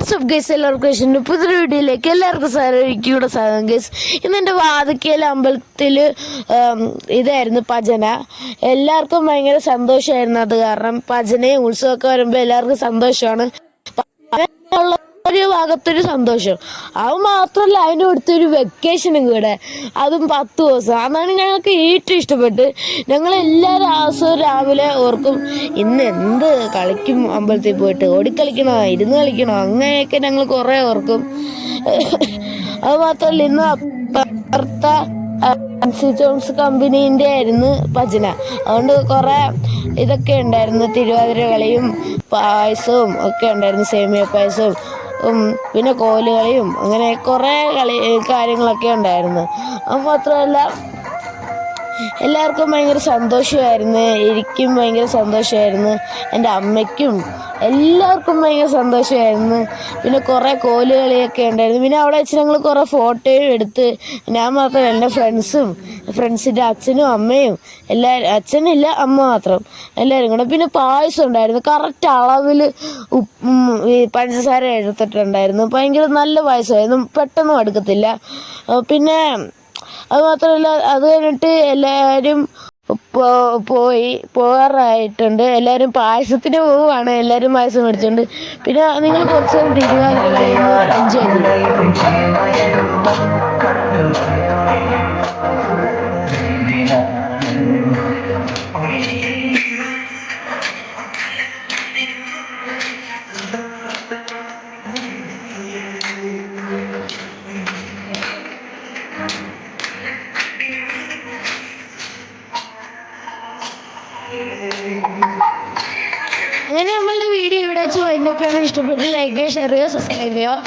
WhatsApp guys എല്ലാവർക്കും പുതിയൊരു വീഡിയോയിലേക്ക് എല്ലാവർക്കും സാറിക്കൂടെ സാധനം ഗേസ് ഇന്ന് എന്റെ വാതിക്കൽ അമ്പലത്തിൽ ഇതായിരുന്നു ഭജന എല്ലാവർക്കും ഭയങ്കര സന്തോഷമായിരുന്നു അത് കാരണം ഭജനയും ഉത്സവമൊക്കെ വരുമ്പോൾ എല്ലാവർക്കും സന്തോഷമാണ്. ഉള്ള ഒരു ഭാഗത്തൊരു സന്തോഷം. അത് മാത്രമല്ല അതിന്റെ അടുത്തൊരു വെക്കേഷനും കൂടെ അതും പത്ത് ദിവസം. അതാണ് ഞങ്ങൾക്ക് ഏറ്റവും ഇഷ്ടപ്പെട്ട് ഞങ്ങൾ എല്ലാ ദിവസവും രാവിലെ ഓർക്കും ഇന്ന് എന്ത് കളിക്കും അമ്പലത്തിൽ പോയിട്ട്. ഓടിക്കളിക്കണോ? ഇരുന്ന് കളിക്കണോ? അങ്ങനെയൊക്കെ ഞങ്ങൾ കുറേ ഓർക്കും. അത് മാത്രമല്ല ഇന്ന് അപ്പർത്ത ജോൺസ് കമ്പനീന്റെ ആയിരുന്നു ഭജന. അതുകൊണ്ട് കുറേ ഇതൊക്കെ ഉണ്ടായിരുന്നു. തിരുവാതിര കളിയും പായസവും ഒക്കെ ഉണ്ടായിരുന്നു. സേമിയ പായസവും പിന്നെ കോലുകളിയും അങ്ങനെ കുറേ കളി കാര്യങ്ങളൊക്കെ ഉണ്ടായിരുന്നു. അത് മാത്രമല്ല എല്ലാവർക്കും ഭയങ്കര സന്തോഷമായിരുന്നു. എനിക്കും ഭയങ്കര സന്തോഷമായിരുന്നു. എന്റെ അമ്മയ്ക്കും എല്ലാവർക്കും ഭയങ്കര സന്തോഷമായിരുന്നു. പിന്നെ കുറേ കോലുകളിയൊക്കെ ഉണ്ടായിരുന്നു. പിന്നെ അവിടെ വെച്ച് ഞങ്ങൾ കുറേ ഫോട്ടോയും എടുത്ത് ഞാൻ മാത്രം എന്റെ ഫ്രണ്ട്സും ഫ്രണ്ട്സിന്റെ അച്ഛനും അമ്മയും എല്ലാവരും അച്ഛനില്ല അമ്മ മാത്രം എല്ലാവരും കൂടെ. പിന്നെ പായസം ഉണ്ടായിരുന്നു. കറക്റ്റ് അളവിൽ പഞ്ചസാര എടുത്തിട്ടുണ്ടായിരുന്നു. ഭയങ്കര നല്ല പായസമായിരുന്നു. പെട്ടെന്നും എടുക്കത്തില്ല പിന്നെ അത് മാത്രമല്ല അത് കഴിഞ്ഞിട്ട് എല്ലാവരും പോയി പോകാറായിട്ടുണ്ട്. എല്ലാവരും പായസത്തിന് പോവുകയാണ് എല്ലാവരും പായസം മേടിച്ചുകൊണ്ട് പിന്നെ നിങ്ങൾ കുറച്ച് നേരം തിരുവാതിര എൻജോയ് ചെയ്തു അങ്ങനെ നമ്മളുടെ വീഡിയോ ഇവിടെ വെച്ച് വൈൻഡപ്പ് ചെയ്യാൻ ഇഷ്ടപ്പെട്ട് ലൈക്ക് ചെയ്യുക ഷെയർ ചെയ്യുക സബ്സ്ക്രൈബ് ചെയ്യുക.